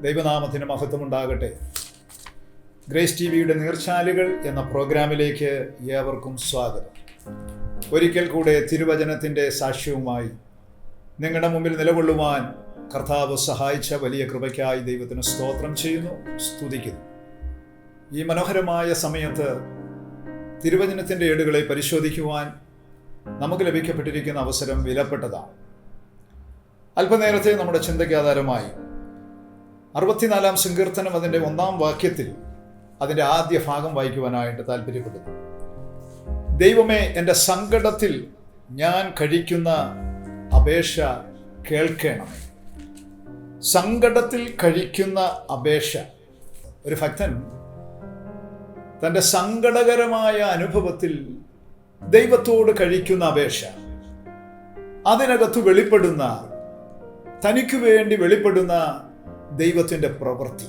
ദൈവനാമത്തിന് മഹത്വമുണ്ടാകട്ടെ. Grace T വിയുടെ നീർച്ചാലുകൾ എന്ന പ്രോഗ്രാമിലേക്ക് ഏവർക്കും സ്വാഗതം. ഒരിക്കൽ കൂടെ തിരുവചനത്തിന്റെ സാക്ഷ്യവുമായി നിങ്ങളുടെ മുമ്പിൽ നിലകൊള്ളുവാൻ കർത്താവ് സഹായിച്ച വലിയ കൃപയ്ക്കായി ദൈവത്തിന് സ്തോത്രം ചെയ്യുന്നു സ്തുതിക്കുന്നു. ഈ മനോഹരമായ സമയത്ത് തിരുവചനത്തിന്റെ ഏടുകളെ പരിശോധിക്കുവാൻ നമുക്ക് ലഭിക്കപ്പെട്ടിരിക്കുന്ന അവസരം വിലപ്പെട്ടതാണ്. അല്പനേരത്തെ നമ്മുടെ ചിന്തയ്ക്ക് ആധാരമായി അറുപത്തിനാലാം സങ്കീർത്തനം അതിന്റെ ഒന്നാം വാക്യത്തിൽ അതിന്റെ ആദ്യ ഭാഗം വായിക്കുവാനായിട്ട് താല്പര്യപ്പെടുന്നു ദൈവമേ എന്റെ സങ്കടത്തിൽ ഞാൻ കഴിക്കുന്ന അപേക്ഷ കേൾക്കണം. സങ്കടത്തിൽ കഴിക്കുന്ന അപേക്ഷ. ഒരു ഭക്തൻ തന്റെ സങ്കടകരമായ അനുഭവത്തിൽ ദൈവത്തോട് കഴിക്കുന്ന അപേക്ഷ. അതിനകത്ത് വെളിപ്പെടുന്ന തനിക്ക് വേണ്ടി വെളിപ്പെടുന്ന ദൈവത്തിന്റെ പ്രവൃത്തി.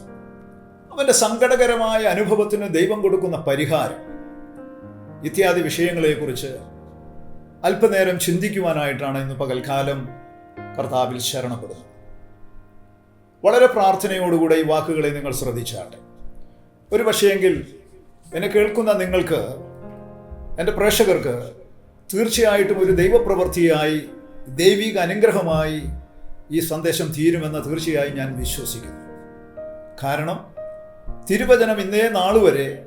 അവന്റെ സങ്കടകരമായ അനുഭവത്തിന് ദൈവം കൊടുക്കുന്ന പരിഹാരം. ഇത്യാദി വിഷയങ്ങളെക്കുറിച്ച് അല്പനേരം ചിന്തിക്കുവാനായിട്ടാണ് ഇന്ന് പകൽക്കാലം കർത്താവിൽ ശരണപ്പെടുന്നത്. വളരെ പ്രാർത്ഥനയോടുകൂടെ ഈ വാക്കുകളെ നിങ്ങൾ ശ്രദ്ധിച്ചാട്ടെ. ഒരു പക്ഷേയെങ്കിൽ എന്നെ കേൾക്കുന്ന നിങ്ങൾക്ക് എന്റെ പ്രേക്ഷകർക്ക് തീർച്ചയായിട്ടും ഒരു ദൈവപ്രവൃത്തിയായി ദൈവിക അനുഗ്രഹമായി ഈ സന്ദേശം തീരുമെന്ന് തീർച്ചയായും ഞാൻ വിശ്വസിക്കുന്നു. കാരണം തിരുവചനം ഇന്നേ നാളുവരെ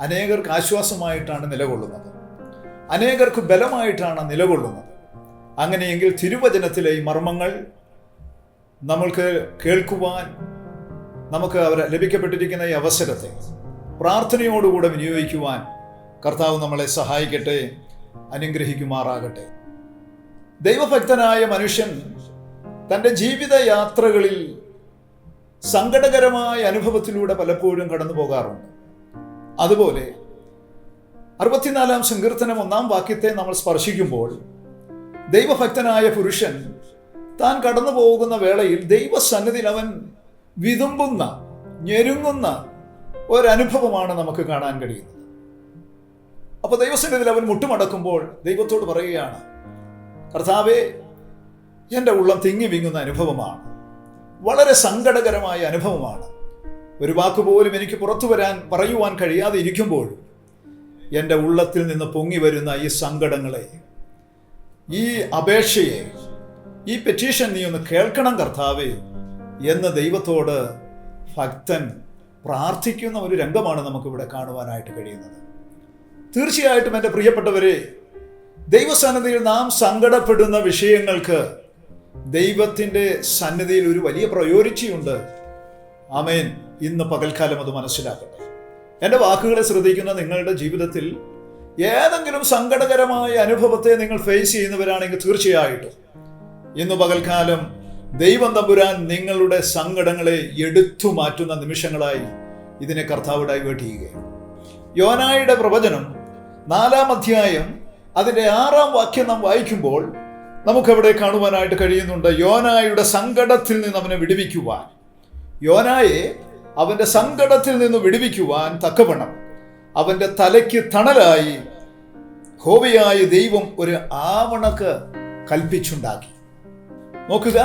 അനേകർക്ക് ആശ്വാസമായിട്ടാണ് നിലകൊള്ളുന്നത്. അനേകർക്ക് ബലമായിട്ടാണ് നിലകൊള്ളുന്നത്. അങ്ങനെയെങ്കിൽ തിരുവചനത്തിലെ ഈ മർമ്മങ്ങൾ നമ്മൾക്ക് കേൾക്കുവാൻ നമുക്ക് അവർ ലഭിക്കപ്പെട്ടിരിക്കുന്ന ഈ അവസരത്തെ പ്രാർത്ഥനയോടുകൂടെ വിനിയോഗിക്കുവാൻ കർത്താവ് നമ്മളെ സഹായിക്കട്ടെ അനുഗ്രഹിക്കുമാറാകട്ടെ. ദൈവഭക്തനായ മനുഷ്യൻ തന്റെ ജീവിതയാത്രകളിൽ സങ്കടകരമായ അനുഭവത്തിലൂടെ പലപ്പോഴും കടന്നു പോകാറുണ്ട്. അതുപോലെ അറുപത്തിനാലാം സങ്കീർത്തനം ഒന്നാം വാക്യത്തെ നമ്മൾ സ്പർശിക്കുമ്പോൾ ദൈവഭക്തനായ പുരുഷൻ താൻ കടന്നു പോകുന്ന വേളയിൽ ദൈവസന്നിധിയിൽ അവൻ വിതുമ്പുന്ന ഞെരുങ്ങുന്ന ഒരനുഭവമാണ് നമുക്ക് കാണാൻ കഴിയുന്നത്. അപ്പോൾ ദൈവസന്നിധിയിൽ അവൻ മുട്ടുമടക്കുമ്പോൾ ദൈവത്തോട് പറയുകയാണ് കർത്താവേ എന്റെ ഉള്ളം തിങ്ങി വിങ്ങുന്ന അനുഭവമാണ്. വളരെ സങ്കടകരമായ അനുഭവമാണ്. ഒരു വാക്കുപോലും എനിക്ക് പുറത്തു വരാൻ പറയുവാൻ കഴിയാതെ ഇരിക്കുമ്പോൾ എന്റെ ഉള്ളത്തിൽ നിന്ന് പൊങ്ങി വരുന്ന ഈ സങ്കടങ്ങളെ ഈ അപേക്ഷയെ ഈ പെറ്റീഷൻ നീ ഒന്ന് കേൾക്കണം കർത്താവേ എന്ന് ദൈവത്തോട് ഭക്തൻ പ്രാർത്ഥിക്കുന്ന ഒരു രംഗമാണ് നമുക്കിവിടെ കാണുവാനായിട്ട് കഴിയുന്നത്. തീർച്ചയായിട്ടും എന്റെ പ്രിയപ്പെട്ടവരെ ദൈവസന്നിധിയിൽ നാം സങ്കടപ്പെടുന്ന വിഷയങ്ങൾക്ക് ദൈവത്തിന്റെ സന്നിധിയിൽ ഒരു വലിയ പ്രയോരിറ്റി ഉണ്ട് ആമേൻ. ഇന്ന് പകൽക്കാലം അത് മനസ്സിലാക്കട്ടെ. എന്റെ വാക്കുകളെ ശ്രദ്ധിക്കുന്ന നിങ്ങളുടെ ജീവിതത്തിൽ ഏതെങ്കിലും സങ്കടകരമായ അനുഭവത്തെ നിങ്ങൾ ഫേസ് ചെയ്യുന്നവരാണെങ്കിൽ തീർച്ചയായിട്ടും ഇന്ന് പകൽക്കാലം ദൈവം തമ്പുരാൻ നിങ്ങളുടെ സങ്കടങ്ങളെ എടുത്തു മാറ്റുന്ന നിമിഷങ്ങളായി ഇതിനെ കർത്താവ് ഡൈവേർട്ട് ചെയ്യുകയാണ് യോനായുടെ പ്രവചനം നാലാം അധ്യായം അതിന്റെ ആറാം വാക്യം നാം വായിക്കുമ്പോൾ നമുക്കവിടെ കാണുവാനായിട്ട് കഴിയുന്നുണ്ട്? യോനായുടെ സങ്കടത്തിൽ നിന്ന് അവനെ വിടുവിക്കുവാൻ. യോനായെ അവന്റെ സങ്കടത്തിൽ നിന്ന് വിടുവിക്കുവാൻ തക്കവണ്ണം അവന്റെ തലയ്ക്ക് തണലായി ഹോവിയായ ദൈവം ഒരു ആവണക്ക് കൽപ്പിച്ചുണ്ടാക്കി. നോക്കുക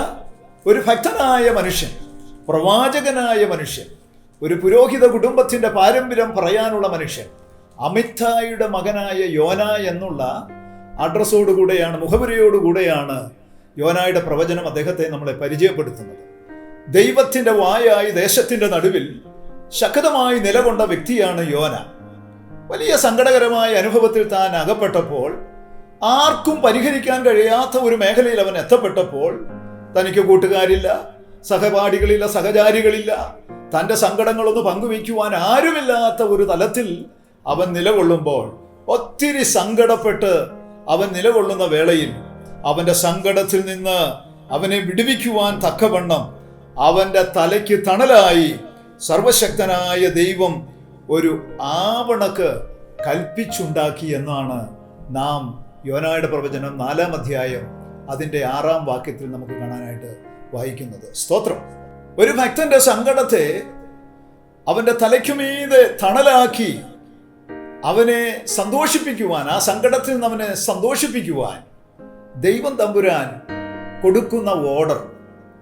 ഒരു ഭക്തനായ മനുഷ്യൻ പ്രവാചകനായ മനുഷ്യൻ ഒരു പുരോഹിത കുടുംബത്തിന്റെ പാരമ്പര്യം പറയാനുള്ള മനുഷ്യൻ അമിത്തായുടെ മകനായ യോന എന്നുള്ള അഡ്രസ്സോടുകൂടെയാണ് മുഖപുരയോടുകൂടെയാണ് യോനായുടെ പ്രവചനം അദ്ദേഹത്തെ നമ്മളെ പരിചയപ്പെടുത്തുന്നത്. ദൈവത്തിന്റെ വായായി ദേശത്തിന്റെ നടുവിൽ ശക്തമായി നിലകൊണ്ട വ്യക്തിയാണ് യോന. വലിയ സങ്കടകരമായ അനുഭവത്തിൽ താൻ അകപ്പെട്ടപ്പോൾ ആർക്കും പരിഹരിക്കാൻ കഴിയാത്ത ഒരു മേഖലയിൽ അവൻ എത്തപ്പെട്ടപ്പോൾ തനിക്ക് കൂട്ടുകാരില്ല സഹപാഠികളില്ല സഹചാരികളില്ല തന്റെ സങ്കടങ്ങളൊന്ന് പങ്കുവയ്ക്കുവാൻ ആരുമില്ലാത്ത ഒരു തലത്തിൽ അവൻ നിലകൊള്ളുമ്പോൾ ഒത്തിരി സങ്കടപ്പെട്ട് അവൻ നിലകൊള്ളുന്ന വേളയിൽ അവന്റെ സങ്കടത്തിൽ നിന്ന് അവനെ വിടുവിക്കുവാൻ തക്കവണ്ണം അവന്റെ തലയ്ക്ക് തണലായി സർവശക്തനായ ദൈവം ഒരു ആവണക്ക് കൽപ്പിച്ചുണ്ടാക്കി എന്നാണ് നാം യോനായുടെ പ്രവചനം നാലാം അധ്യായം അതിന്റെ ആറാം വാക്യത്തിൽ നമുക്ക് കാണാനായിട്ട് വായിക്കുന്നത്. സ്തോത്രം. ഒരു ഭക്തന്റെ സങ്കടത്തെ അവന്റെ തലയ്ക്കുമീതെ തണലാക്കി അവനെ സന്തോഷിപ്പിക്കുവാൻ ആ സങ്കടത്തിൽ നിന്ന് അവനെ സന്തോഷിപ്പിക്കുവാൻ ദൈവം തമ്പുരാൻ കൊടുക്കുന്ന ഓർഡർ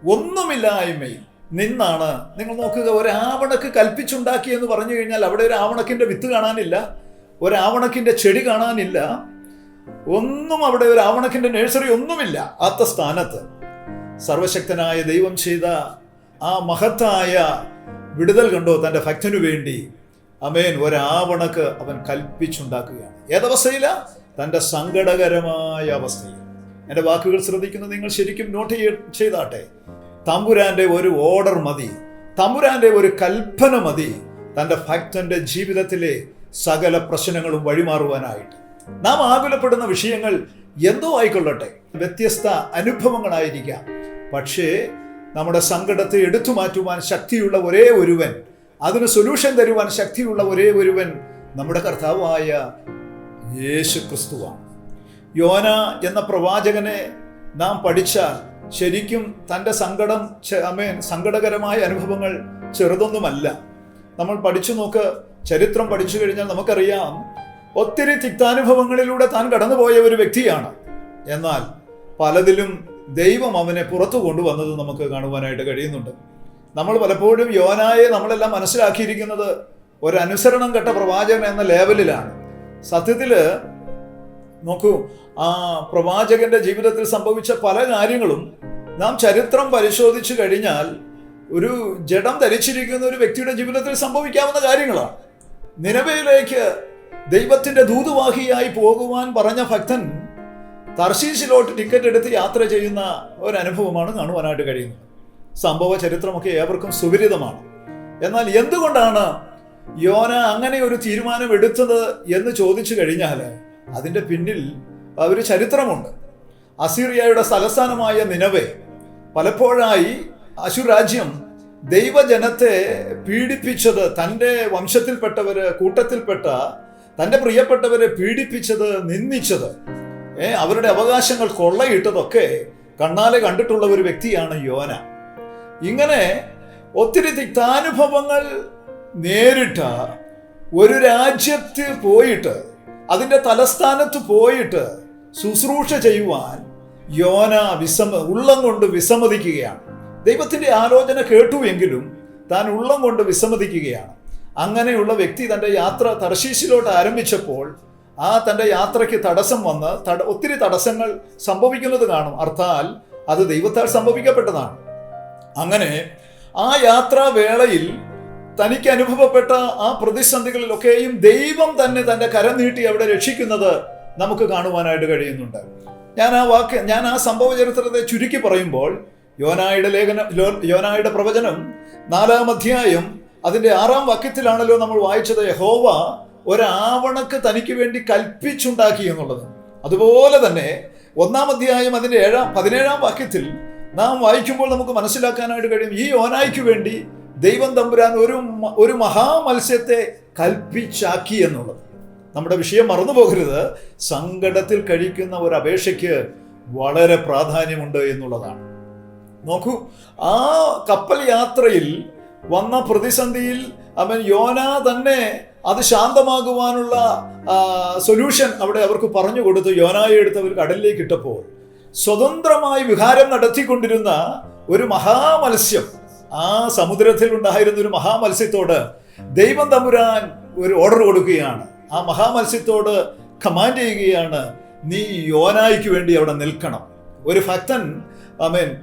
ഒന്നുമില്ലായ്മയിൽ നിന്നാണ്. നിങ്ങൾ നോക്കുക ഒരു ആവണക്ക് കൽപ്പിച്ചുണ്ടാക്കി എന്ന് പറഞ്ഞു കഴിഞ്ഞാൽ അവിടെ ഒരു ആവണക്കിന്റെ വിത്ത് കാണാനില്ല ഒരു ആവണക്കിന്റെ ചെടി കാണാനില്ല. ഒന്നും അവിടെ ഒരു ആവണക്കിന്റെ നഴ്സറി ഒന്നുമില്ല. ആത്ത സ്ഥാനത്ത് സർവശക്തനായ ദൈവം ചെയ്ത ആ മഹത്തായ വിടുതൽ കണ്ടോ തന്റെ ഭക്തനു വേണ്ടി? അമേൻ. ഒരാവണക്ക് അവൻ കൽപ്പിച്ചുണ്ടാക്കുകയാണ്. ഏതവസ്ഥയില? തന്റെ സങ്കടകരമായ അവസ്ഥയിൽ. എന്റെ വാക്കുകൾ ശ്രദ്ധിക്കുന്നത് നിങ്ങൾ ശരിക്കും നോട്ട് ചെയ്താട്ടെ. തമ്പുരാന്റെ ഒരു ഓർഡർ മതി. തമ്പുരാന്റെ ഒരു കൽപ്പന മതി. തന്റെ ഭക്തന്റെ ജീവിതത്തിലെ സകല പ്രശ്നങ്ങളും വഴിമാറുവാനായിട്ട്. നാം ആകുലപ്പെടുന്ന വിഷയങ്ങൾ എന്തോ ആയിക്കൊള്ളട്ടെ. വ്യത്യസ്ത അനുഭവങ്ങളായിരിക്കാം. പക്ഷേ നമ്മുടെ സങ്കടത്തെ എടുത്തു മാറ്റുവാൻ ശക്തിയുള്ള ഒരേ ഒരുവൻ അതിന് സൊല്യൂഷൻ തരുവാൻ ശക്തിയുള്ള ഒരേ ഒരുവൻ നമ്മുടെ കർത്താവായ യേശു ക്രിസ്തുവാണ് യോന എന്ന പ്രവാചകനെ നാം പഠിച്ചാൽ ശരിക്കും തന്റെ സങ്കടം അമേൻ സങ്കടകരമായ അനുഭവങ്ങൾ ചെറുതൊന്നുമല്ല. നമ്മൾ പഠിച്ചു നോക്ക് ചരിത്രം പഠിച്ചു കഴിഞ്ഞാൽ നമുക്കറിയാം ഒത്തിരി തിക്താനുഭവങ്ങളിലൂടെ താൻ കടന്നുപോയ ഒരു വ്യക്തിയാണ്. എന്നാൽ പലതിലും ദൈവം അവനെ പുറത്തു കൊണ്ടുവന്നത് നമുക്ക് കാണുവാനായിട്ട് കഴിയുന്നുണ്ട്. നമ്മൾ പലപ്പോഴും യോനായെ നമ്മളെല്ലാം മനസ്സിലാക്കിയിരിക്കുന്നത് ഒരു അനുസരണം കെട്ട പ്രവാചകൻ എന്ന ലേവലിലാണ്. സത്യത്തിൽ നോക്കൂ ആ പ്രവാചകന്റെ ജീവിതത്തിൽ സംഭവിച്ച പല കാര്യങ്ങളും നാം ചരിത്രം പരിശോധിച്ചു കഴിഞ്ഞാൽ ഒരു ജഡം ധരിച്ചിരിക്കുന്ന ഒരു വ്യക്തിയുടെ ജീവിതത്തിൽ സംഭവിക്കാവുന്ന കാര്യങ്ങളാണ്. നിലവയിലേക്ക് ദൈവത്തിന്റെ ദൂതുവാഹിയായി പോകുവാൻ പറഞ്ഞ ഭക്തൻ തർശീശിലോട്ട് ടിക്കറ്റ് എടുത്ത് യാത്ര ചെയ്യുന്ന ഒരു അനുഭവമാണ് കാണുവാനായിട്ട് കഴിയുന്നത്. സംഭവ ചരിത്രമൊക്കെ ഏവർക്കും സുപരിതമാണ് എന്നാൽ എന്തുകൊണ്ടാണ് യോന അങ്ങനെ ഒരു തീരുമാനം എടുത്തത് എന്ന് ചോദിച്ചു കഴിഞ്ഞാൽ അതിന്റെ പിന്നിൽ ഒരു ചരിത്രമുണ്ട്. അസീറിയയുടെ തലസ്ഥാനമായ നിലവെ പലപ്പോഴായി അശുരാജ്യം ദൈവജനത്തെ പീഡിപ്പിച്ചത് തന്റെ വംശത്തിൽപ്പെട്ടവര് കൂട്ടത്തിൽപ്പെട്ട തന്റെ പ്രിയപ്പെട്ടവരെ പീഡിപ്പിച്ചത് നിന്ദിച്ചത് അവരുടെ അവകാശങ്ങൾ കൊള്ളയിട്ടതൊക്കെ കണ്ണാലെ കണ്ടിട്ടുള്ള ഒരു വ്യക്തിയാണ് യോന. ഇങ്ങനെ ഒത്തിരി തിക്താനുഭവങ്ങൾ നേരിട്ട ഒരു രാജ്യത്ത് പോയിട്ട് അതിന്റെ തലസ്ഥാനത്ത് പോയിട്ട് ശുശ്രൂഷ ചെയ്യുവാൻ യോന വിസമ ഉള്ളം കൊണ്ട് വിസമ്മതിക്കുകയാണ്. ദൈവത്തിന്റെ ആലോചന കേട്ടുവെങ്കിലും താൻ ഉള്ളം കൊണ്ട് വിസമ്മതിക്കുകയാണ്. അങ്ങനെയുള്ള വ്യക്തി തന്റെ യാത്ര തർശീശിലോട്ട് ആരംഭിച്ചപ്പോൾ ആ തന്റെ യാത്രയ്ക്ക് തടസ്സം വന്ന് ഒത്തിരി തടസ്സങ്ങൾ സംഭവിക്കുന്നത് കാണും. അർത്ഥാൽ അത് ദൈവത്താൽ സംഭവിക്കപ്പെട്ടതാണ്. അങ്ങനെ ആ യാത്രാവേളയിൽ തനിക്ക് അനുഭവപ്പെട്ട ആ പ്രതിസന്ധികളിലൊക്കെയും ദൈവം തന്നെ തന്റെ കരം നീട്ടി അവിടെ രക്ഷിക്കുന്നത് നമുക്ക് കാണുവാനായിട്ട് കഴിയുന്നുണ്ട്. ഞാൻ ആ വാക്ക് ഞാൻ ആ സംഭവ ചരിത്രത്തെ ചുരുക്കി പറയുമ്പോൾ യോനായുടെ ലേഖനം യോനായുടെ പ്രവചനം നാലാം അധ്യായം അതിന്റെ ആറാം വാക്യത്തിലാണല്ലോ നമ്മൾ വായിച്ചത്. യഹോവ ഒരാവണക്ക് തനിക്ക് വേണ്ടി കൽപ്പിച്ചുണ്ടാക്കി എന്നുള്ളത്. അതുപോലെ തന്നെ ഒന്നാം അധ്യായം അതിന്റെ ഏഴാം പതിനേഴാം വാക്യത്തിൽ നാം വായിക്കുമ്പോൾ നമുക്ക് മനസ്സിലാക്കാനായിട്ട് കഴിയും. ഈ ഓനായ്ക്ക് വേണ്ടി ദൈവം തമ്പുരാൻ ഒരു ഒരു മഹാമത്സ്യത്തെ കൽപ്പിച്ചാക്കി എന്നുള്ളത്. നമ്മുടെ വിഷയം മറന്നു പോകരുത്. സങ്കടത്തിൽ കഴിക്കുന്ന ഒരു അപേക്ഷയ്ക്ക് വളരെ പ്രാധാന്യമുണ്ട് എന്നുള്ളതാണ്. നോക്കൂ ആ കപ്പൽ യാത്രയിൽ വന്ന പ്രതിസന്ധിയിൽ അവൻ യോന തന്നെ അത് ശാന്തമാകുവാനുള്ള സൊല്യൂഷൻ അവിടെ അവർക്ക് പറഞ്ഞു കൊടുത്തു. യോനായെ എടുത്ത് അവർ കടലിലേക്ക് ഇട്ടപ്പോൾ. സ്വതന്ത്രമായി വിഹാരം നടത്തിക്കൊണ്ടിരുന്ന ഒരു മഹാമത്സ്യം. ആ സമുദ്രത്തിൽ ഉണ്ടായിരുന്ന ഒരു മഹാമത്സ്യത്തോട് ദൈവം തമ്പുരാൻ ഒരു ഓർഡർ കൊടുക്കുകയാണ്. ആ മഹാമത്സ്യത്തോട് കമാൻഡ് ചെയ്യുകയാണ് നീ യോനായിക്ക് വേണ്ടി അവിടെ നിൽക്കണം. ഒരു ഭക്തൻ ആമേൻ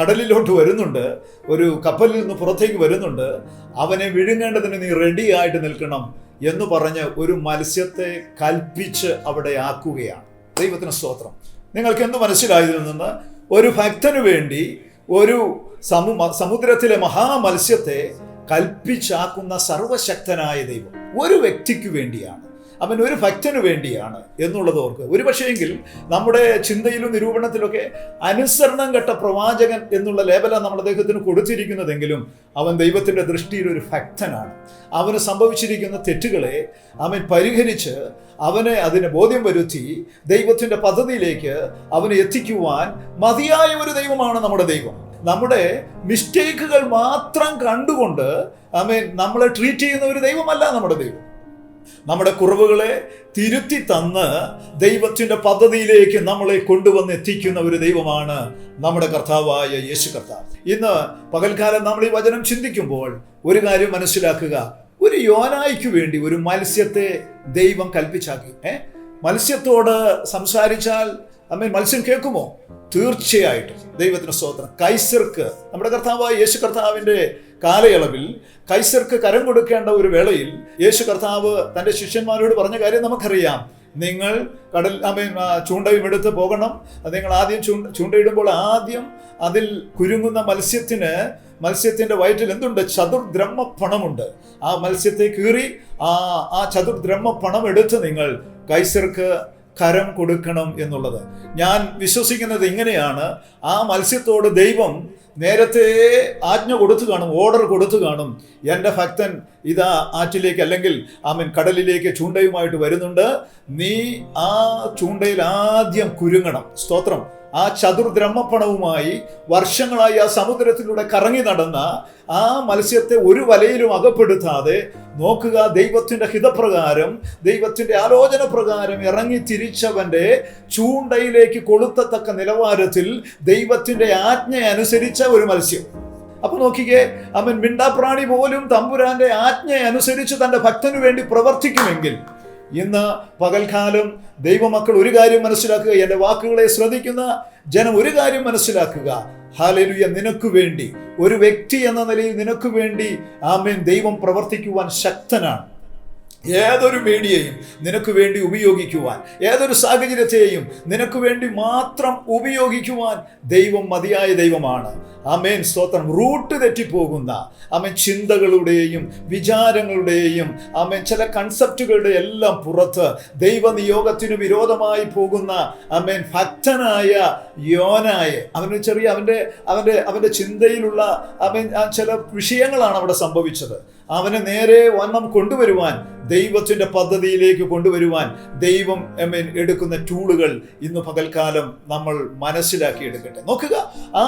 കടലിലോട്ട് വരുന്നുണ്ട്. ഒരു കപ്പലിൽ നിന്ന് പുറത്തേക്ക് വരുന്നുണ്ട്. അവനെ വിഴുങ്ങേണ്ടതിന് നീ റെഡി ആയിട്ട് നിൽക്കണം എന്ന് പറഞ്ഞ് ഒരു മത്സ്യത്തെ കൽപ്പിച്ച് അവിടെ ആക്കുകയാണ്. ദൈവത്തിന് സ്തോത്രം. നിങ്ങൾക്ക് എന്ത് മനസ്സിലായതിൽ ഒരു ഭക്തനു വേണ്ടി ഒരു സമു സമുദ്രത്തിലെ മഹാമത്സ്യത്തെ കൽപ്പിച്ചാക്കുന്ന സർവശക്തനായ ദൈവം ഒരു വ്യക്തിക്ക് വേണ്ടിയാണ്. അവൻ ഒരു ഭക്തന് വേണ്ടിയാണ് എന്നുള്ളത് ഓർക്കുക. ഒരു പക്ഷേങ്കിൽ നമ്മുടെ ചിന്തയിലും നിരൂപണത്തിലൊക്കെ അനുസരണം കെട്ട പ്രവാചകൻ എന്നുള്ള ലേബല നമ്മൾ അദ്ദേഹത്തിന് കൊടുത്തിരിക്കുന്നതെങ്കിലും അവൻ ദൈവത്തിന്റെ ദൃഷ്ടിയിൽ ഒരു ഭക്തനാണ്. അവന് സംഭവിച്ചിരിക്കുന്ന തെറ്റുകളെ അവൻ പരിഹരിച്ച് അവനെ അതിനെ ബോധ്യം വരുത്തി ദൈവത്തിന്റെ പദ്ധതിയിലേക്ക് അവനെ എത്തിക്കുവാൻ മതിയായ ഒരു ദൈവമാണ് നമ്മുടെ ദൈവം. നമ്മുടെ മിസ്റ്റേക്കുകൾ മാത്രം കണ്ടുകൊണ്ട് ഐ മീൻ നമ്മളെ ട്രീറ്റ് ചെയ്യുന്ന ഒരു ദൈവമല്ല നമ്മുടെ ദൈവം. നമ്മുടെ കുറവുകളെ തിരുത്തി തന്ന് ദൈവത്തിന്റെ പദ്ധതിയിലേക്ക് നമ്മളെ കൊണ്ടുവന്ന് എത്തിക്കുന്ന ഒരു ദൈവമാണ് നമ്മുടെ കർത്താവായ യേശു കർത്താവ്. ഇന്ന് പകൽക്കാലം നമ്മൾ ഈ വചനം ചിന്തിക്കുമ്പോൾ ഒരു കാര്യം മനസ്സിലാക്കുക. ഒരു യോനായ്ക്ക് വേണ്ടി ഒരു മത്സ്യത്തെ ദൈവം കൽപ്പിച്ചാക്കി. ഏ? മത്സ്യത്തോട് സംസാരിച്ചാൽ അമ്മ മത്സ്യം കേൾക്കുമോ? തീർച്ചയായിട്ടും. ദൈവത്തിന് സ്തോത്രം. കൈസർക്ക് നമ്മുടെ കർത്താവായ യേശു കർത്താവിന്റെ കാലയളവിൽ കൈസർക്ക് കരം കൊടുക്കേണ്ട ഒരു വേളയിൽ യേശു കർത്താവ് തന്റെ ശിഷ്യന്മാരോട് പറഞ്ഞ കാര്യം നമുക്കറിയാം. നിങ്ങൾ കടൽ ചൂണ്ടയും എടുത്ത് പോകണം. നിങ്ങൾ ആദ്യം ചൂണ്ട ചൂണ്ടയിടുമ്പോൾ ആദ്യം അതിൽ കുരുങ്ങുന്ന മത്സ്യത്തിന് മത്സ്യത്തിന്റെ വയറ്റിൽ എന്തുണ്ട്? ചതുർദ്രഹ്മ പണമുണ്ട് ആ മത്സ്യത്തെ കീറി ആ ആ ചതുർദ്രഹ്മ പണം എടുത്ത് നിങ്ങൾ കൈസർക്ക് കരം കൊടുക്കണം എന്നുള്ളത്. ഞാൻ വിശ്വസിക്കുന്നത് ഇങ്ങനെയാണ്. ആ മത്സ്യത്തോട് ദൈവം നേരത്തെ ആജ്ഞ കൊടുത്തു കാണും ഓർഡർ കൊടുത്തു കാണും. എന്റെ ഭക്തൻ ഇതാ ആറ്റിലേക്ക് അല്ലെങ്കിൽ ആമൻ കടലിലേക്ക് ചൂണ്ടയുമായിട്ട് വരുന്നുണ്ട്. നീ ആ ചൂണ്ടയിൽ ആദ്യം കുരുങ്ങണം. സ്തോത്രം. ആ ചതുർദ്രഹ്മപ്പണവുമായി വർഷങ്ങളായി ആ സമുദ്രത്തിലൂടെ കറങ്ങി നടന്ന ആ മത്സ്യത്തെ ഒരു വലയിലും അകപ്പെടുത്താതെ നോക്കുക ദൈവത്തിന്റെ ഹിതപ്രകാരം ദൈവത്തിന്റെ ആലോചന പ്രകാരം ഇറങ്ങി തിരിച്ചവന്റെ ചൂണ്ടയിലേക്ക് കൊളുത്തത്തക്ക നിലവാരത്തിൽ ദൈവത്തിന്റെ ആജ്ഞ അനുസരിച്ച ഒരു മത്സ്യം. അപ്പൊ നോക്കിക്കേ അവൻ മിണ്ടാപ്രാണി പോലും തമ്പുരാന്റെ ആജ്ഞ അനുസരിച്ച് തന്റെ ഭക്തനു വേണ്ടി പ്രവർത്തിക്കുമെങ്കിൽ ഇന്ന് പകൽക്കാലം ദൈവമക്കൾ ഒരു കാര്യം മനസ്സിലാക്കുക എന്റെ വാക്കുകളെ ശ്രദ്ധിക്കുന്ന ജനം ഒരു കാര്യം മനസ്സിലാക്കുക. ഹാലലുയ നിനക്ക് വേണ്ടി ഒരു വ്യക്തി എന്ന നിലയിൽ നിനക്ക് വേണ്ടി ആമേൻ ദൈവം പ്രവർത്തിക്കുവാൻ ശക്തനാണ്. ഏതൊരു മീഡിയയും നിനക്ക് വേണ്ടി ഉപയോഗിക്കുവാൻ ഏതൊരു സാഹചര്യത്തെയും നിനക്ക് വേണ്ടി മാത്രം ഉപയോഗിക്കുവാൻ ദൈവം മതിയായ ദൈവമാണ്. അമേൻ സ്തോത്രം. റൂട്ട് തെറ്റിപ്പോകുന്ന അമേൻ ചിന്തകളുടെയും വിചാരങ്ങളുടെയും അമേൻ ചില കൺസെപ്റ്റുകളുടെ എല്ലാം പുറത്ത് ദൈവനിയോഗത്തിനു വിരോധമായി പോകുന്ന അമേൻ ഭക്തനായ യോനായെ അവന് ചെറിയ അവന്റെ അവന്റെ അവന്റെ ചിന്തയിലുള്ള അവൻ ചില വിഷയങ്ങളാണ് അവിടെ സംഭവിച്ചത്. അവനെ നേരെ വണ്ണം കൊണ്ടുവരുവാൻ ദൈവത്തിന്റെ പദ്ധതിയിലേക്ക് കൊണ്ടുവരുവാൻ ദൈവം mean, എടുക്കുന്ന ടൂളുകൾ ഇന്ന് പകൽക്കാലം നമ്മൾ മനസ്സിലാക്കി എടുക്കട്ടെ. നോക്കുക ആ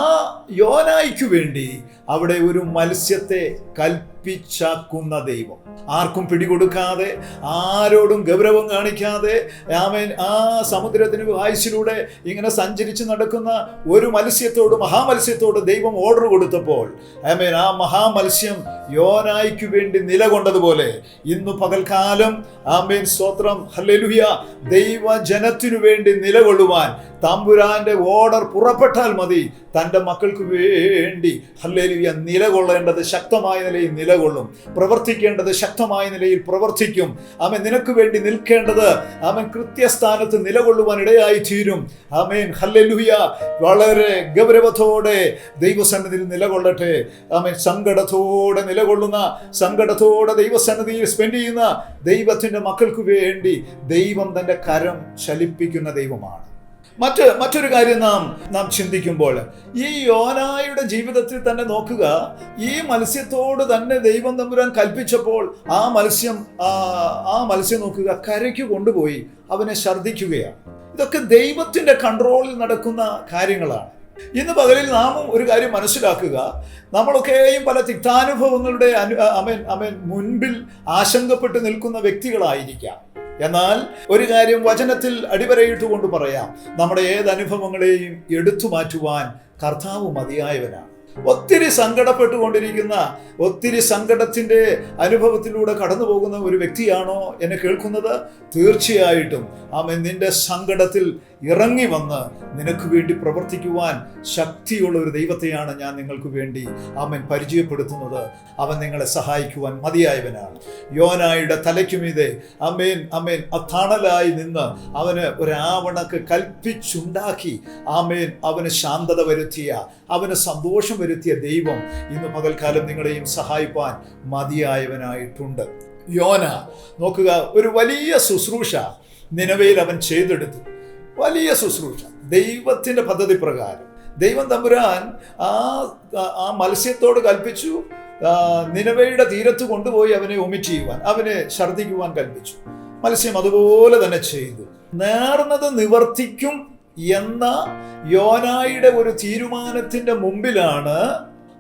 യോനായ്ക്കു വേണ്ടി അവിടെ ഒരു മത്സ്യത്തെ കൽപ്പിച്ചാക്കുന്ന ദൈവം. ആർക്കും പിടികൊടുക്കാതെ ആരോടും ഗൗരവം കാണിക്കാതെ ആമേൻ ആ സമുദ്രത്തിന് വായിച്ചിലൂടെ ഇങ്ങനെ സഞ്ചരിച്ച് നടക്കുന്ന ഒരു മത്സ്യത്തോട് മഹാമത്സ്യത്തോട് ദൈവം ഓർഡർ കൊടുത്തപ്പോൾ ആമേൻ ആ മഹാമത്സ്യം യോനായിക്ക് വേണ്ടി നിലകൊണ്ടതുപോലെ ഇന്നു പകൽക്കാലം ആമേൻ സ്തോത്രം ഹല്ലേലൂയ ദൈവജനത്തിനു വേണ്ടി നിലകൊള്ളുവാൻ തമ്പുരാന്റെ ഓർഡർ പുറപ്പെട്ടാൽ മതി. തന്റെ മക്കൾക്ക് വേണ്ടി ഹല്ലേലൂയ നിലകൊള്ളേണ്ടത് ശക്തമായ നിലയിൽ നിലകൊള്ളും. പ്രവർത്തിക്കേണ്ടത് ശക്തമായ നിലയിൽ പ്രവർത്തിക്കും. അവൻ നിനക്ക് വേണ്ടി നിൽക്കേണ്ടത് അവൻ കൃത്യസ്ഥാനത്ത് നിലകൊള്ളുവാൻ ഇടയായി തീരും ആമേൻ ഹല്ലേലൂയ വളരെ ഗൗരവത്തോടെ ദൈവസന്നിധിയിൽ നിലകൊള്ളട്ടെ. ആമേൻ സങ്കടത്തോടെ നിലകൊള്ളുന്ന സങ്കടത്തോടെ ദൈവസന്നിധിയിൽ സ്പെൻഡ് ചെയ്യുന്ന ദൈവത്തിന്റെ മക്കൾക്ക് വേണ്ടി ദൈവം തന്റെ കരം ചലിപ്പിക്കുന്ന ദൈവമാണ്. മറ്റ് മറ്റൊരു കാര്യം നാം നാം ചിന്തിക്കുമ്പോൾ ഈ യോനായുടെ ജീവിതത്തിൽ തന്നെ നോക്കുക ഈ മത്സ്യത്തോട് തന്നെ ദൈവം തമ്പുരാൻ കൽപ്പിച്ചപ്പോൾ ആ മത്സ്യം ആ മത്സ്യം നോക്കുക കരയ്ക്ക് കൊണ്ടുപോയി അവനെ ഛർദ്ദിക്കുകയാണ്. ഇതൊക്കെ ദൈവത്തിന്റെ കൺട്രോളിൽ നടക്കുന്ന കാര്യങ്ങളാണ്. ഇന്ന് പകലിൽ നാമും ഒരു കാര്യം മനസ്സിലാക്കുക നമ്മളൊക്കെയും പല തിക്താനുഭവങ്ങളുടെ അനു അമേൻ അമേൻ മുൻപിൽ ആശങ്കപ്പെട്ട് നിൽക്കുന്ന വ്യക്തികളായിരിക്കാം. എന്നാൽ ഒരു കാര്യം വചനത്തിൽ അടിവരയിട്ടുകൊണ്ട് പറയാം. നമ്മുടെ ഏത് അനുഭവങ്ങളെയും എടുത്തു മാറ്റുവാൻ കർത്താവ് മതിയായവനാണ്. ഒത്തിരി സങ്കടപ്പെട്ടുകൊണ്ടിരിക്കുന്ന ഒത്തിരി സങ്കടത്തിന്റെ അനുഭവത്തിലൂടെ കടന്നു പോകുന്ന ഒരു വ്യക്തിയാണോ എന്നെ കേൾക്കുന്നത്? തീർച്ചയായിട്ടും. അവൻ നിന്റെ സങ്കടത്തിൽ ഇറങ്ങി വന്ന് നിനക്ക് വേണ്ടി പ്രവർത്തിക്കുവാൻ ശക്തിയുള്ള ഒരു ദൈവത്തെയാണ് ഞാൻ നിങ്ങൾക്ക് വേണ്ടി അവൻ പരിചയപ്പെടുത്തുന്നത്. അവൻ നിങ്ങളെ സഹായിക്കുവാൻ മതിയായവനാണ്. യോനായുടെ തലയ്ക്കുമീതെ അമേൻ അമേൻ അത്താണലായി നിന്ന് അവന് ഒരാവണക്ക് കൽപ്പിച്ചുണ്ടാക്കി. ആമേൻ അവന് ശാന്തത വരുത്തിയ അവന് സന്തോഷം വരുത്തിയ ദൈവം ഇന്ന് പകൽക്കാലം നിങ്ങളെയും സഹായിപ്പാൻ മതിയായവനായിട്ടുണ്ട്. യോന നോക്കുക ഒരു വലിയ ശുശ്രൂഷ നിലവയിൽ അവൻ ചെയ്തെടുത്തു. വലിയ ശുശ്രൂഷ. ദൈവത്തിന്റെ പദ്ധതി പ്രകാരം. ദൈവം തമ്പുരാൻ ആ ആ മത്സ്യത്തോട് കൽപ്പിച്ചു. നിലവയുടെ തീരത്ത് കൊണ്ടുപോയി അവനെ ഒമിറ്റ് ചെയ്യുവാൻ അവനെ ഛർദ്ദിക്കുവാൻ കൽപ്പിച്ചു. മത്സ്യം അതുപോലെ തന്നെ ചെയ്തു. നേർന്നത് നിവർത്തിക്കും എന്ന യോനായുടെ ഒരു തീരുമാനത്തിന്റെ മുമ്പിലാണ്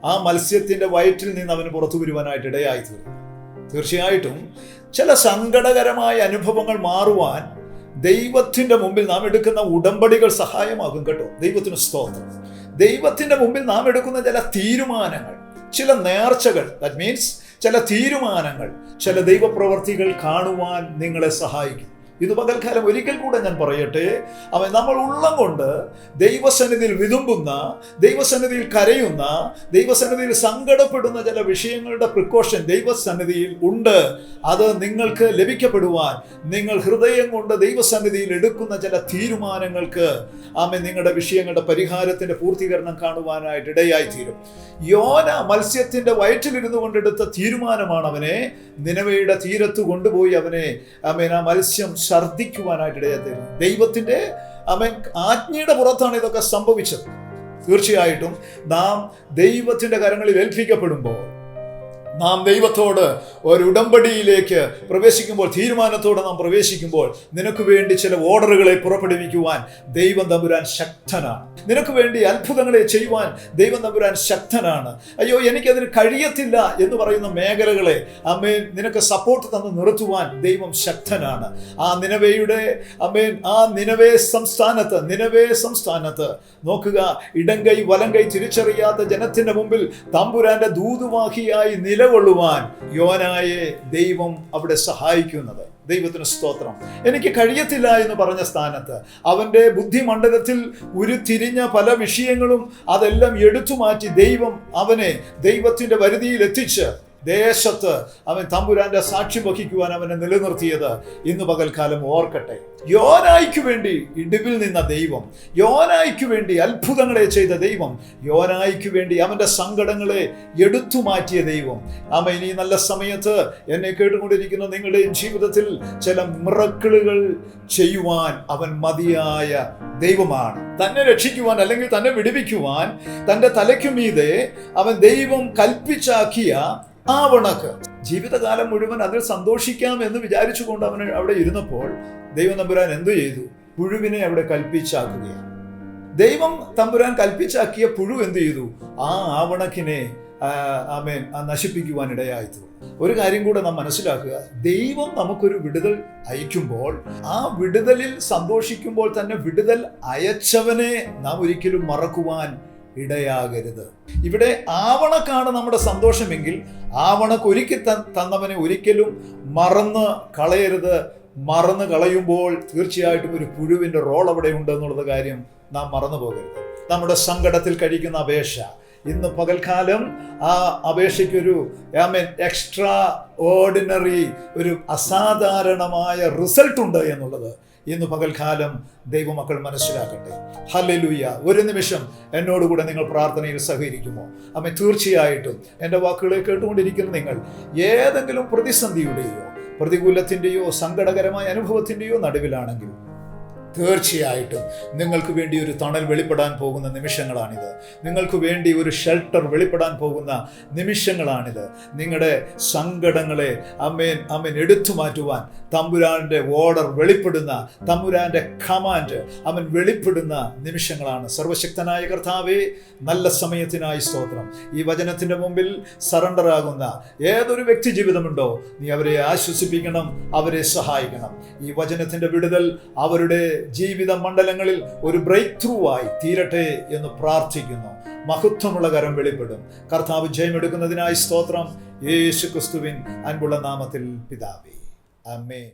ആ മത്സ്യത്തിന്റെ വയറ്റിൽ നിന്ന് അവന് പുറത്തു വരുവാനായിട്ട് ഇടയായി തീർന്നു തീർച്ചയായിട്ടും ചില സങ്കടകരമായ അനുഭവങ്ങൾ മാറുവാൻ ദൈവത്തിന്റെ മുമ്പിൽ നാം എടുക്കുന്ന ഉടമ്പടികൾ സഹായമാകും കേട്ടോ. ദൈവത്തിന് സ്തോത്രം. ദൈവത്തിന്റെ മുമ്പിൽ നാം എടുക്കുന്ന ചില തീരുമാനങ്ങൾ ചില നേർച്ചകൾ ദാറ്റ് മീൻസ് ചില തീരുമാനങ്ങൾ ചില ദൈവപ്രവർത്തികൾ കാണുവാൻ നിങ്ങളെ സഹായിക്കും. ഇത് പകൽക്കാലം ഒരിക്കൽ കൂടെ ഞാൻ പറയട്ടെ. അവൻ നമ്മൾ ഉള്ളം കൊണ്ട് ദൈവസന്നിധിയിൽ വിതുമ്പുന്ന ദൈവസന്നിധിയിൽ കരയുന്ന ദൈവസന്നിധിയിൽ സങ്കടപ്പെടുന്ന ചില വിഷയങ്ങളുടെ പ്രിക്കോഷൻ ദൈവസന്നിധിയിൽ ഉണ്ട്. അത് നിങ്ങൾക്ക് ലഭിക്കപ്പെടുവാൻ നിങ്ങൾ ഹൃദയം കൊണ്ട് ദൈവസന്നിധിയിൽ എടുക്കുന്ന ചില തീരുമാനങ്ങൾക്ക് ആമെ നിങ്ങളുടെ വിഷയങ്ങളുടെ പരിഹാരത്തിന്റെ പൂർത്തീകരണം കാണുവാനായിട്ട് ഇടയായി തീരും യോന മത്സ്യത്തിന്റെ വയറ്റിലിരുന്നു കൊണ്ടെടുത്ത തീരുമാനമാണ് അവനെ നിലവയുടെ തീരത്ത് കൊണ്ടുപോയി അവനെ ആമേൻ ആ മത്സ്യം ഛർദ്ദിക്കുവാനായിട്ട് ഇടയാത്തീരുന്നു ദൈവത്തിന്റെ അവൻ ആജ്ഞയുടെ പുറത്താണ് ഇതൊക്കെ സംഭവിച്ചത്. തീർച്ചയായിട്ടും നാം ദൈവത്തിന്റെ കരങ്ങളിൽ ഏൽപ്പിക്കപ്പെടുമ്പോൾ നാം ദൈവത്തോട് ഒരു ഉടമ്പടിയിലേക്ക് പ്രവേശിക്കുമ്പോൾ തീരുമാനത്തോടെ നാം പ്രവേശിക്കുമ്പോൾ നിനക്ക് വേണ്ടി ചില ഓർഡറുകളെ പുറപ്പെടുവിക്കുവാൻ ദൈവം തമ്പുരാൻ ശക്തനാണ്. നിനക്ക് വേണ്ടി അത്ഭുതങ്ങളെ ചെയ്യുവാൻ ദൈവം തമ്പുരാൻ ശക്തനാണ്. അയ്യോ എനിക്കതിന് കഴിയത്തില്ല എന്ന് പറയുന്ന മേഖലകളെ അമ്മേൻ നിനക്ക് സപ്പോർട്ട് തന്ന് നിർത്തുവാൻ ദൈവം ശക്തനാണ്. ആ നിലവയുടെ അമ്മേൻ ആ നിലവേ സംസ്ഥാനത്ത് നിലവേ സംസ്ഥാനത്ത് നോക്കുക ഇടം കൈ വലം കൈ തിരിച്ചറിയാത്ത ജനത്തിന്റെ മുമ്പിൽ തമ്പുരാന്റെ ദൂതുവാഹിയായി നിലകൊള്ളുവാൻ യോനായെ ദൈവം അവിടെ സഹായിക്കുന്നത്. ദൈവത്തിന് സ്തോത്രം. എനിക്ക് കഴിയത്തില്ല എന്ന് പറഞ്ഞ സ്ഥാനത്ത് അവന്റെ ബുദ്ധിമണ്ഡലത്തിൽ ഉരുത്തിരിഞ്ഞ പല വിഷയങ്ങളും അതെല്ലാം എടുത്തു മാറ്റി ദൈവം അവനെ ദൈവത്തിന്റെ വരുതിയിൽ എത്തിച്ച് ദേശത്ത് അവൻ തമ്പുരാന്റെ സാക്ഷ്യം വഹിക്കുവാൻ അവനെ നിലനിർത്തിയത് ഇന്ന് പകൽക്കാലം ഓർക്കട്ടെ. യോനായ്ക്ക് വേണ്ടി ഇടിവിൽ നിന്ന ദൈവം യോനായ്ക്ക് വേണ്ടി അത്ഭുതങ്ങളെ ചെയ്ത ദൈവം യോനായ്ക്ക് വേണ്ടി അവന്റെ സങ്കടങ്ങളെ എടുത്തു മാറ്റിയ ദൈവം. അമ്മ ഇനി നല്ല സമയത്ത് എന്നെ കേട്ടുകൊണ്ടിരിക്കുന്ന നിങ്ങളുടെ ജീവിതത്തിൽ ചില മിറക്കിളുകൾ ചെയ്യുവാൻ അവൻ മതിയായ ദൈവമാണ്. തന്നെ രക്ഷിക്കുവാൻ അല്ലെങ്കിൽ തന്നെ വിടുവിക്കുവാൻ തന്റെ തലയ്ക്കു മീതെ അവൻ ദൈവം കൽപ്പിച്ചാക്കിയ ആ വണക്ക് ജീവിതകാലം മുഴുവൻ അതിൽ സന്തോഷിക്കാം എന്ന് വിചാരിച്ചുകൊണ്ട് അവൻ അവിടെ ഇരുന്നപ്പോൾ ദൈവം തമ്പുരാൻ എന്തു ചെയ്തു? പുഴുവിനെ അവിടെ കൽപ്പിച്ചാക്കുകയാണ്. ദൈവം തമ്പുരാൻ കൽപ്പിച്ചാക്കിയ പുഴു എന്തു ചെയ്തു? ആ ആവണക്കിനെ ആമേൻ നശിപ്പിക്കുവാൻ ഇടയായി ഒരു കാര്യം കൂടെ നാം മനസ്സിലാക്കുക. ദൈവം നമുക്കൊരു വിടുതൽ അയക്കുമ്പോൾ ആ വിടുതലിൽ സന്തോഷിക്കുമ്പോൾ തന്നെ വിടുതൽ അയച്ചവനെ നാം ഒരിക്കലും മറക്കുവാൻ ഇടയാകരുത്. ഇവിടെ ആവണക്കാണ് നമ്മുടെ സന്തോഷമെങ്കിൽ ആവണക്ക് ഒരുക്കി തന്നവനെ ഒരിക്കലും മറന്ന് കളയരുത്. മറന്ന് കളയുമ്പോൾ തീർച്ചയായിട്ടും ഒരു പുഴുവിന്റെ റോൾ അവിടെ ഉണ്ട് എന്നുള്ളത് കാര്യം നാം മറന്നു പോകരുത്. നമ്മുടെ സങ്കടത്തിൽ കഴിക്കുന്ന അപേക്ഷ. ഇന്ന് പകൽക്കാലം ആ അപേക്ഷയ്ക്കൊരു ഐ മീൻ എക്സ്ട്രാ ഓർഡിനറി ഒരു അസാധാരണമായ റിസൾട്ട് ഉണ്ട് എന്നുള്ളത് ഇന്ന് പകൽക്കാലം ദൈവമക്കൾ മനസ്സിലാക്കട്ടെ. ഹല്ലേലൂയ. ഒരു നിമിഷം എന്നോടുകൂടെ നിങ്ങൾ പ്രാർത്ഥനയിൽ സഹകരിക്കുമോ? അമ്മ തീർച്ചയായിട്ടും. എന്റെ വാക്കുകളെ കേട്ടുകൊണ്ടിരിക്കുന്ന നിങ്ങൾ ഏതെങ്കിലും പ്രതിസന്ധിയുടെയോ പ്രതികൂലത്തിന്റെയോ സങ്കടകരമായ അനുഭവത്തിന്റെയോ നടുവിലാണെങ്കിൽ തീർച്ചയായിട്ടും നിങ്ങൾക്ക് വേണ്ടി ഒരു തണൽ വെളിപ്പെടാൻ പോകുന്ന നിമിഷങ്ങളാണിത്. നിങ്ങൾക്ക് വേണ്ടി ഒരു ഷെൽട്ടർ വെളിപ്പെടാൻ പോകുന്ന നിമിഷങ്ങളാണിത്. നിങ്ങളുടെ സങ്കടങ്ങളെ അമ്മേൻ അമ്മൻ എടുത്തു മാറ്റുവാൻ തമ്പുരാന്റെ ഓർഡർ വെളിപ്പെടുന്ന തമ്പുരാന്റെ കമാൻഡ് അവൻ വെളിപ്പെടുന്ന നിമിഷങ്ങളാണ്. സർവശക്തനായ കർത്താവേ നല്ല സമയത്തിനായി സ്തോത്രം. ഈ വചനത്തിന്റെ മുമ്പിൽ സറണ്ടർ ആകുന്ന ഏതൊരു വ്യക്തി ജീവിതമുണ്ടോ നീ അവരെ ആശ്വസിപ്പിക്കണം അവരെ സഹായിക്കണം. ഈ വചനത്തിന്റെ വിടുതൽ അവരുടെ ജീവിത മണ്ഡലങ്ങളിൽ ഒരു ബ്രേക്ക് ത്രൂ ആയി തീരട്ടെ എന്ന് പ്രാർത്ഥിക്കുന്നു. മഹത്വമുള്ള കരം വെളിപ്പെടും. കർത്താവ് ജയമെടുക്കുന്നതിനായി സ്തോത്രം. യേശു ക്രിസ്തുവിൻ അൻപുള്ള നാമത്തിൽ പിതാവേ. അമ്മേ